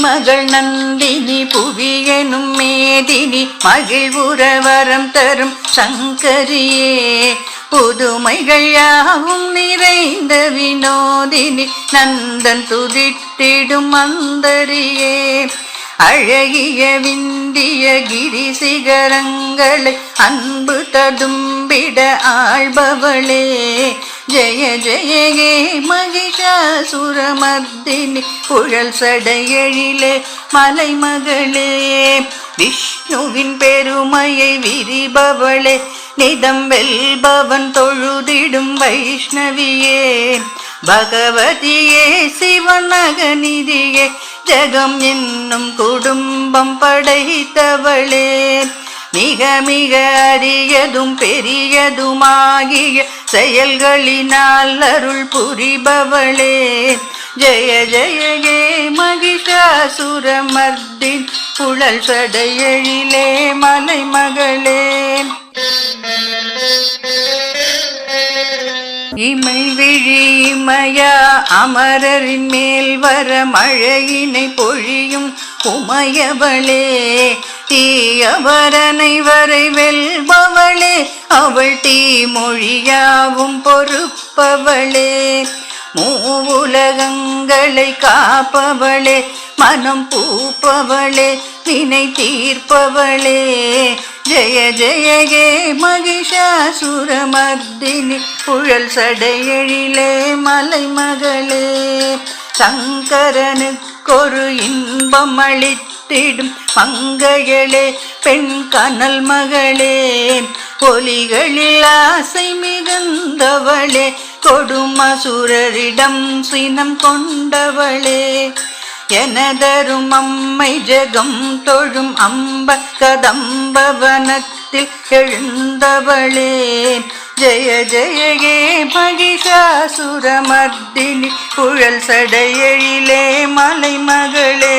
மகள் நந்தினி புவியனும் மேதினி மகிழ்வுறவரம் தரும் சங்கரியே. புதுமைகள் யாவும் நிறைந்த வினோதினி நந்தன் துதித்திடும் மந்தரியே. அழகிய விந்திய கிரி சிகரங்களை அன்பு ததும்பிட ஆள்பவளே. ஜெய ஜெயகே ஹே மகிஷாசுரமர்தினி புழல் சடையெழிலே மலைமகளே. விஷ்ணுவின் பெருமையை விரிபவளே நிதம் வெல்பவன் தொழுதிடும் வைஷ்ணவியே. பகவதியே சிவநகநிதியே ஜகம் என்னும் குடும்பம் படைத்தவளே. மிக மிக அரியதும் பெரியதுமாகிய செயல்களினால் அருள் புரிபவளே. ஜெய ஜெய ஜே மகிஷாசுரமர்தின் புழல் சடையழிலே மலை மகளே இமை விழிமயா அமரரின் மேல் வர மழையினை பொழியும் உமையவளே. தீயவரனை வரை வெல்பவளே அவள் தீ மொழியாவும் பொறுப்பவளே. மூவுலகங்களை காப்பவளே மனம் பூப்பவளே வினை தீர்ப்பவளே. ஜெய ஜெயகே மகிஷாசுரமர்தினி புழல் சடையெழிலே மலைமகளே. சங்கரனுக்கொரு இன்பம் அளித்திடும் மங்கைகளே பெண் கனல் மகளே. ஒலிகளில் ஆசை மிகுந்தவளே கொடுமசுரரிடம் சினம் கொண்டவளே. எனதரும் அம்மை ஜெகம் தொழும் அம்ப கதம்பவனத்தில் எழுந்தவளே. ஜெய ஜெயகே மகிஷாசுரமர்தினி குழல் சடையழிலே மலை மகளே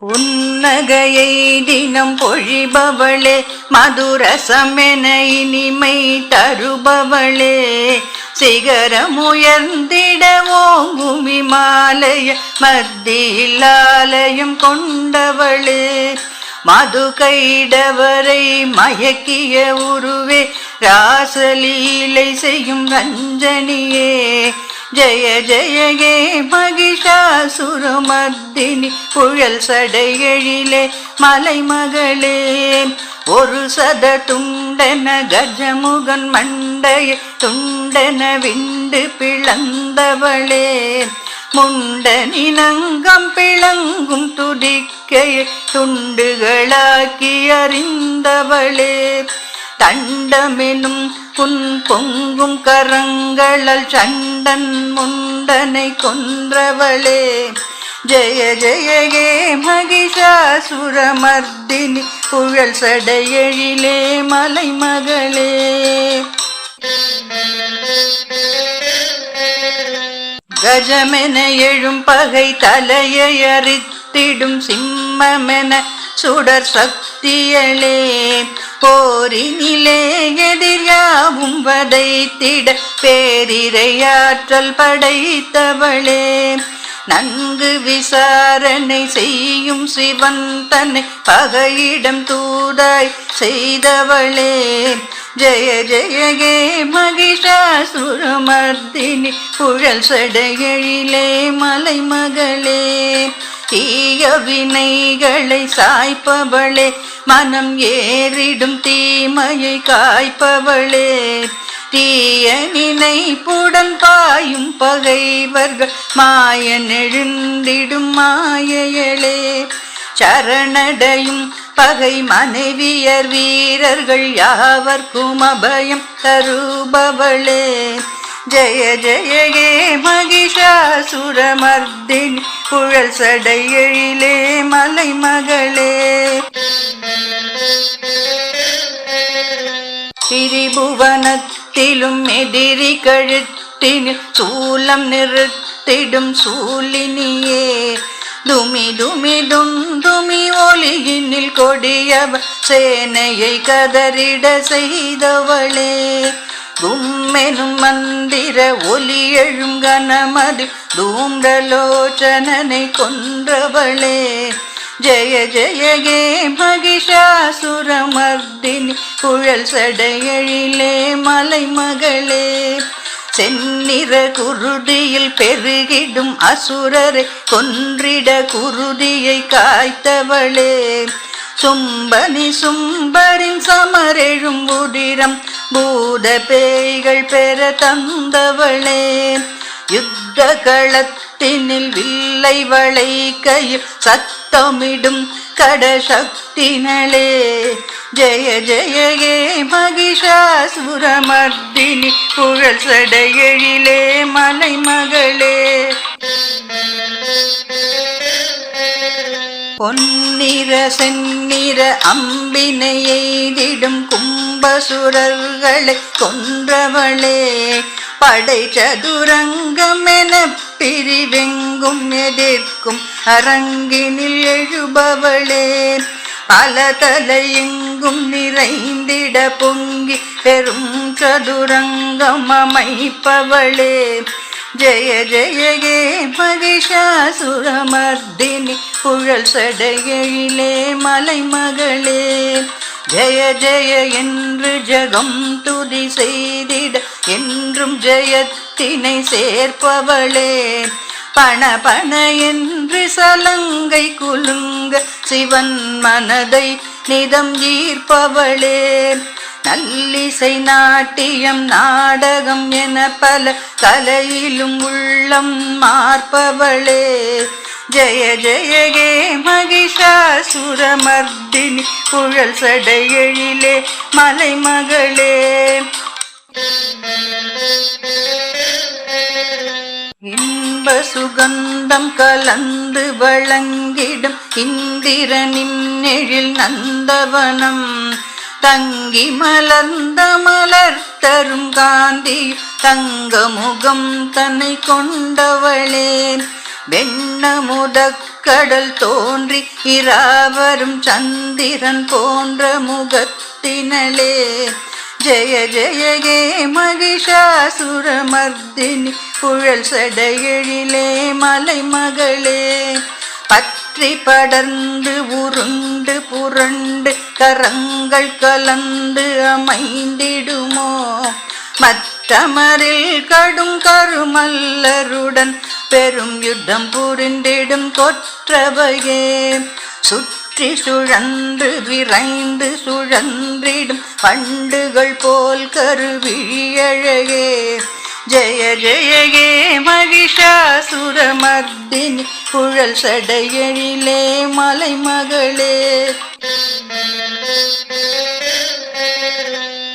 உன்னகையை தினம் பொழிபவளே மதுரசமென இனிமை தருபவளே. சிகரமுயர்ந்திட ஓங்குமி மாலைய மத்தியிலாலயம் கொண்டவளே. மது கைடவரை மயக்கிய உருவே ராசலீலை செய்யும் ரஞ்சனியே. ஜெய ஜெய கே மகிஷாசுரமர்தினி புழல் சடையெழிலே மலைமகளே. ஒரு சத துண்டன கஜமுகன் மண்டைய துண்டன விண்டு பிளந்தவளே. முண்டனினங்கம் பிளங்கும் துடிக்கையை துண்டுகளாக்கி அறிந்தவளே. தண்டமெனும் புன் பொங்கும் கரங்களல் சண்டன் முண்டனை கொன்றவளே. ஜெய ஜெயகே மகிஷாசுரமர்தினி புழல் மலை மகளே கஜமென எழும் பகை தலையை அரித்திடும் சிம்மமென சுடர் சக்தியளே போரினிலே எதிர்யாவும் வதைத்திட பேரிரையாற்றல் படைத்தவளே. நன்கு விசாரணை செய்யும் சிவன் தன்னை பகையிடம் தூதாய் செய்தவளே. ஜெய ஜெய கே மகிஷாசுரமர்தினி புழல் சடையெழிலே மலைமகளே. தீய வினைகளை சாய்ப்பவளே மனம் ஏறிடும் தீமையை காய்ப்பவளே. தீய நினைப்புடன் பாயும் பகைவர்கள் மாய நெழுந்திடும் மாயையளே சரணடையும் பகை மனைவியர் வீரர்கள் யாவர்க்கும் அபயம் தருபவளே. ஜெய ஜெய கே மகிஷாசுரமர்தினி குழல் மலை மகளே. திரிபுவனத்திலும் எதிரி கழுத்தினில் சூலம் நிறுத்திடும் சூலினியே. துமி துமி தும் துமி ஒலியினில் கொடியவ சேனையை கதறிட செய்தவளே. தும் மெனும் மந்திர ஒலி எழும் கனமது தூண்டலோச்சனனை கொன்றவளே. ஜெய ஜெய கே மகிஷாசுரமர்தினி குழல் சடையழிலே மலை மகளே செந்நிற குருதியில் பெருகிடும் அசுரரை கொன்றிட குருதியை காய்த்தவளே. சும்பனி சும்பரின் சமரெழும் உதிரம் பூத பேய்கள் பெற தந்தவளே யுத்த களத்தினில் வில்லை வளை கையில் சத்தமிடும் கடசக்தினளே. ஜெய ஜெய கே மகிஷாசுரமர்தினி புழல் சடையழிலே மலை மகளே பொன்னிற செந்நிற அம்பினை எய்திடும் கும்பசுரர்களை கொன்றவளே படை சதுரங்கம் என பிரிவெங்கும் எதிர்க்கும் அரங்கினில் எழுபவளே பல தலையெங்கும் நிறைந்திட பொங்கி பெரும் சதுரங்கம் அமைப்பவளே ஜெய ஜெய கே மகிஷாசுரமர்தினி புழல் சடையிலே மலை மகளே ஜெய ஜெய என்று ஜகம் துதி செய்திட என்றும் ஜெயத்தினை சேர்ப்பவளே. பண பண என்று சலங்கை குலுங்க சிவன் மனதை நிதம் ஈர்ப்பவளே. நல்லிசை நாட்டியம் நாடகம் என பல கலையிலும் உள்ளம் மார்பவளே. ஜெய ஜெய கே மகிஷாசுரமர்தினி புழல் சடையழிலே மலை மகளே. இன்ப சுகந்தம் கலந்து வழங்கிடும் இந்திரனின் எழில் நந்தவனம். தங்கி மலர்ந்த மலர் தரும் காந்தி தங்க முகம் தன்னை கொண்டவளே வெண்ணமுதக்கடல் தோன்றி இராவரும் சந்திரன் போன்ற முகத்தினளே. ஜெய ஜெய கே மகிஷாசுரமர்தினி புழல் சடையெழிலே மலை மகளே. பற்றி படர்ந்து உருண்டு புரண்டு கரங்கள் கலந்து அமைந்திடுமோ? மற்றமரில் கடும் கருமல்லருடன் பெரும் யுத்தம் புரிந்திடும் கொற்றவையே. சுற்றி சுழன்று விரைந்து சுழன்றிடும் பண்டுகள் போல் கருவிழியழகே ஜெய ஜெய கே மகிஷாசுரமர்தினி குழல் சடையழிலே மலை மகளே.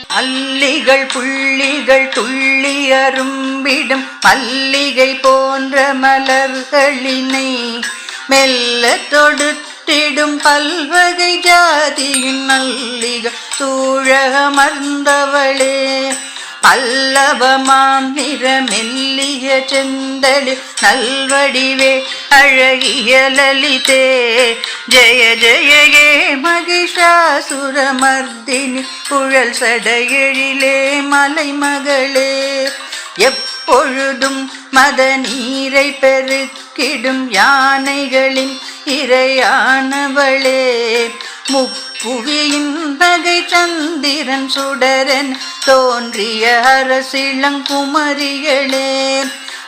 அல்லிகள் புள்ளிகள் துள்ளி அரும்பிடும் மல்லிகை போன்ற மலர்களினை மெல்ல தொடுத்திடும் பல்வகை ஜாதியின் நல்லிகள் சூழமர்ந்தவளே பல்லவமாம் நிற மெல்லிய செந்தளி நல்வடிவே அழகிய லலிதே. ஜெய ஜெயகே மகிஷாசுரமர்தினி குழல் சடையெழிலே மலை மகளே எப்பொழுதும் மத நீரை பெருக்கிடும் யானைகளின் இரையானவளே. முப்புவியின் பகை சந்திரன் சுடரன் தோன்றிய அரசிளங்குமரியளே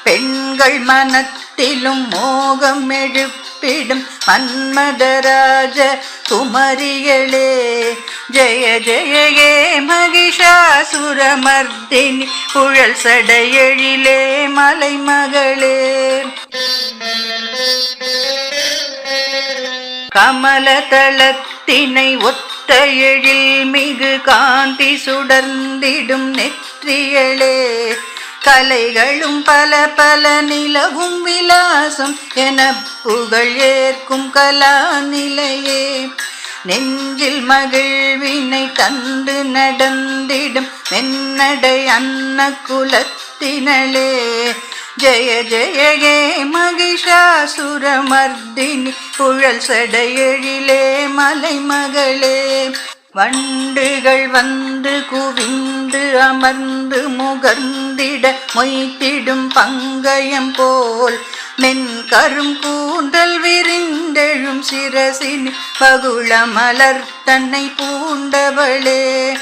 பெண்கள் மனத்திலும் மோகம் எழுப்பிடும் மன்மதராஜ குமரிகளே. ஜெய ஜெய கே மகிஷாசுரமர்தினி புழல் சடையெழிலே மலைமகளே. கமலதளத் கமல ஒத்த எழில் மிகு காந்தி சுடர்ந்திடும் நெற்றியளே கலைகளும் பல பல நிலவும் விலாசம் என புகழ் ஏற்கும் கலா நிலையே நெஞ்சில் மகிழ்வினை தந்து நடந்திடும் மென்னடை அன்ன குலத்தினளே ஜெய ஜெய கே மகிஷாசுரமர்தினி குழல் சடையெழிலே மலை மகளே வண்டுகள் வந்து குவிந்து அமர்ந்து முகர்ந்திட மொய்த்திடும் பங்கயம் போல். மென் கரும் கூந்தல் விரிந்தெழும் சிரசின் பகுள மலர் தன்னை பூண்டவளே.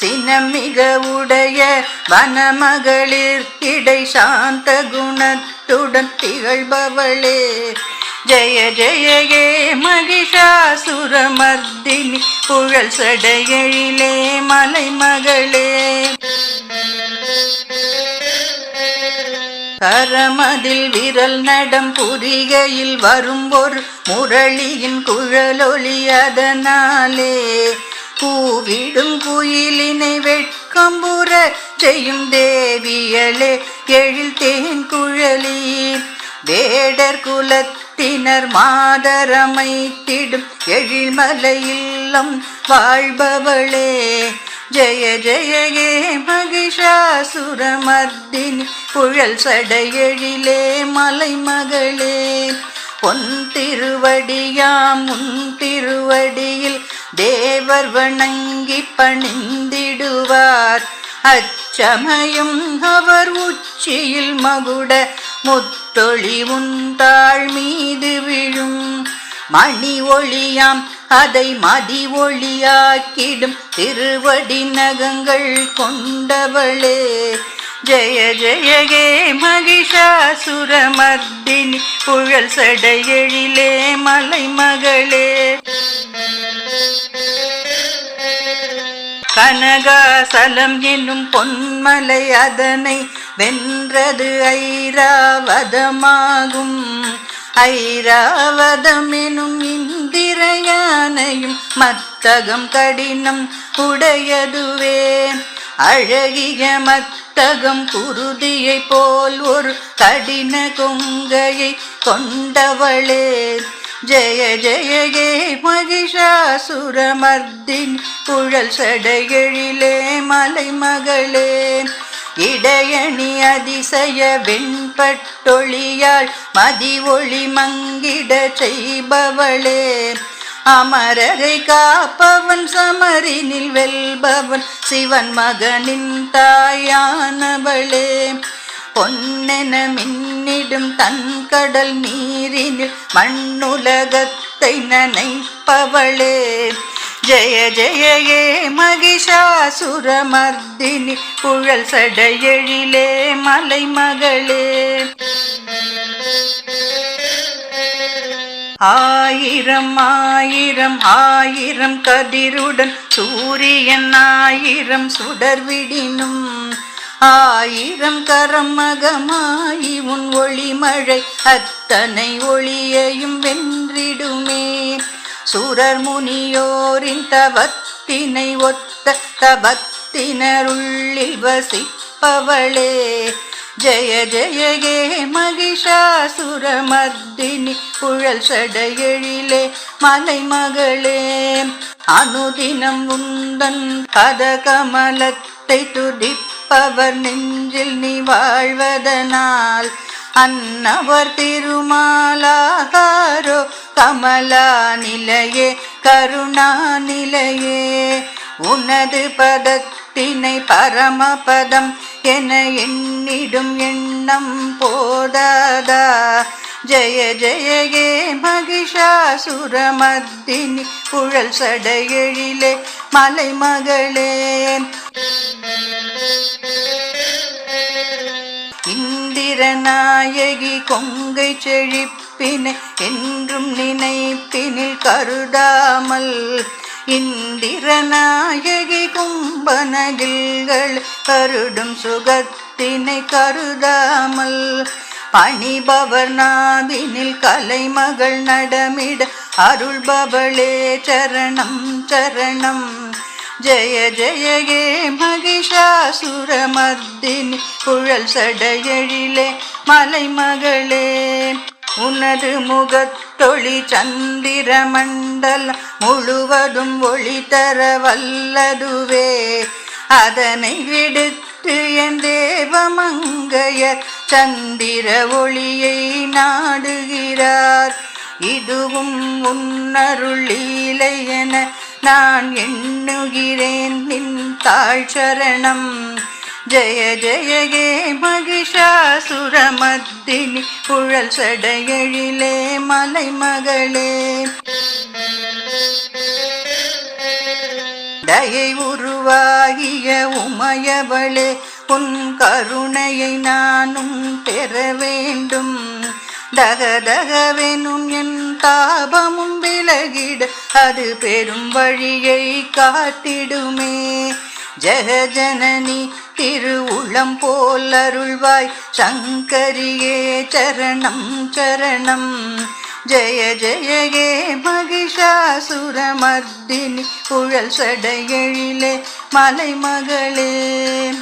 சினமிக உடைய வனமகளிர் இடை சாந்த குணத்துடன் திகழ்பவளே. ஜெய ஜெய மகிஷாசுரமர்தினி புழல் சடையெழிலே மலைமகளே. கரமதில் விரல் நடம் புரிகையில் வரும் ஒரு முரளியின் குழலொலி அதனாலே. கூவிடும் குயிலினை வெட்கம்புற செய்யும் தேவியலே எழில் தேன் குழலி வேடர் குலத்தினர் மாதரமைத்திடும் எழில்மலை இல்லம் வாழ்பவளே. ஜெய ஜெய மகிஷாசுரமர்தினி புழல் சடையெழிலே மலை மகளே. பொன் திருவடியாம் உன் திருவடியில் தேவர் வணங்கி பணிந்திடுவார். அச்சமயம் அவர் உச்சியில் மகுட முத்தொளி உந்தாள் மீது விழும். மணி ஒளியாம் அதை மதி ஒளியாக்கிடும். திருவடி நகங்கள் கொண்டவளே ஜெய ஜெய கே மகிஷாசுரமர்தினி புழல் சடையெழிலே மலை மகளே. கனகாசலம் என்னும் பொன்மலை அதனை வென்றது ஐராவதமாகும். ஐராவதம் எனும் இந்திரயானையும் மத்தகம் கடினம் உடையதுவே. அழகிய மத்தகம் குருதியை போல் ஒரு கடின கொங்கையை கொண்டவளே. ஜெய ஜெயகே மகிஷாசுரமர்தின் குழல் சடையெழிலே மலைமகளே. இடையணி அதிசய வெண்பட்டொளியால் மதி ஒளி மங்கிட செய்பவளே. அமரரை காப்பவன் சமரினில் வெல்பவன் சிவன் மகனின் தாயானவளே. பொன்னென மின்னிடும் தன் கடல் நீரினில் மண்ணுலகத்தை நனைப்பவளே. ஜெய ஜெயே மகிஷாசுரமர்தினி குழல் சடையெழிலே மலைமகளே. ஆயிரம் ஆயிரம் ஆயிரம் கதிருடன் சூரியன் ஆயிரம் சுடர்விடினும் ஆயிரம் கரமகமாயி உன் ஒளிமழை அத்தனை ஒளியையும் வென்றிடுமே. சுரர் முனியோரின் தவத்தினை ஒத்த தவத்தினருள்ளில் வசிப்பவளே. ஜெய ஜெய கே மகிஷாசுரமர்தினி புழல் சடையெழிலே மலை மகளே அனுதினம் உந்தன் பதகமலத்தை துதிப்பவர் நெஞ்சில் நீ வாழ்வதனால். அன்னவர் திருமாலாகாரோ கமலா நிலையே கருணா நிலையே. உனது பதத்தினை பரமபதம் என எண்ணிடும் எண்ணம் போதாதா? ஜய ஜயகே கே மகிஷாசுரமர்தினி குழல் சடையெழிலே மலைமகளே. இந்திரநாயகி கொங்கை செழிப்பினை என்றும் நினைப்பினில் கருதாமல் இந்திரநாயகி கும்பனகில்கள் கருடும் சுகத்தினை கருதாமல் பணிபவர் நாவினில் கலைமகள் நடமிட அருள்பவளே சரணம் சரணம். ஜெய ஜெய கே மகிஷாசுரமர்தினி குழல் சடையழிலே மலைமகளே. உனது முகத்தொளி சந்திர மண்டலம் முழுவதும் ஒளி தர வல்லதுவே. அதனை விடுத்து என் தேவமங்கையர் சந்திர ஒளியை நாடுகிறார். இதுவும் உன்னருளீலை என நான் எண்ணுகிறேன். நின் தாழ் சரணம் ஜய ஜெய கே புழல் சடையழிலே மலை மகளே தயை உருவாகிய உமையவளே உன் கருணையை நானும் பெற வேண்டும். தகதகவெனும் என் தாபமும் விலகிட அது பெரும் வழியை காத்திடுமே ஜெகஜனனி திருவுளம் போல் அருள்வாய். சங்கரியே சரணம் சரணம். ஜெய ஜெயகே மகிஷாசுரமர்தினி. புழல் சடையெழிலே மலை மகளே